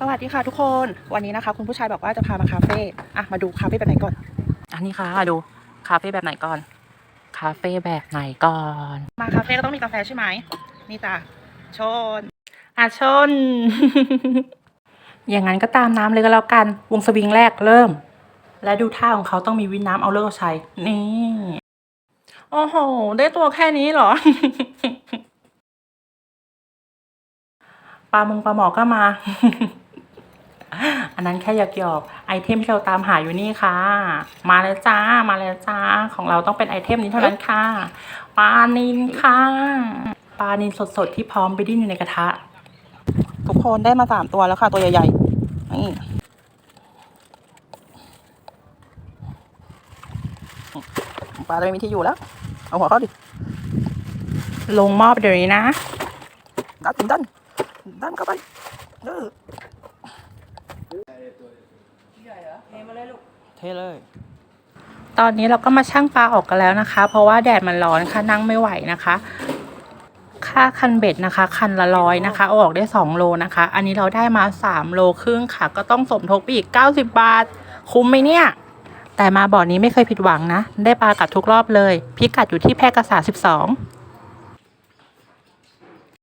สวัสดีค่ะทุกคนวันนี้นะคะ คุณผู้ชายบอกว่าจะพามาคาเฟ่อะมาดูคาเฟ่แบบไหนก่อน อันนี้ค่ะดูคาเฟ่แบบไหนก่อน คาเฟ่แบบไหนก่อน มาคาเฟ่ก็ต้องมีกาแฟใช่ไหมนี่จ้ะชนอาชน อย่างนั้นก็ตามน้ำเลยก็แล้วกัน วงสวิงแรกเริ่ม และดูท่าของเขาต้องมีวินน้ำเอาเลิกเอาใช้นี่โอ้โห ได้ตัวแค่นี้เหรอปลามงปลาหมอก็มา อันนั้นแค่หยอกหยอกๆไอเทมที่เราตามหาอยู่นี่ค่ะ มาแล้วจ้ามาแล้วจ้าของเราต้องเป็นไอเทมนี้เท่านั้นค่ะปลานินค่ะปลานินสดๆที่พร้อมไปดิ้นอยู่ในกระทะ ทุกคนได้มาสามตัวแล้วค่ะ ตัวใหญ่ๆนี่ปลาจะไม่มีที่อยู่แล้ว เอาหัวเข้าดิ ลงมอบเดี๋ยวนี้นะ ดันดันดันเข้าไปเออ เทเลย ตอนนี้เราก็มาชั่งปลาออกกันแล้วนะคะ เพราะว่าแดดมันร้อนค่ะนั่งไม่ไหวนะคะ ค่าคันเบ็ดนะคะ คันละร้อยนะคะเอาออกได้ 2 โลนะคะ อันนี้เราได้มา 3 โลครึ่งค่ะ ก็ต้องสมทบไปอีก 90 บาท คุ้มไหมเนี่ย แต่มาบ่อนี้ไม่เคยผิดหวังนะ ได้ปลากัดทุกรอบเลย พิกัดอยู่ที่แพร่กษา 12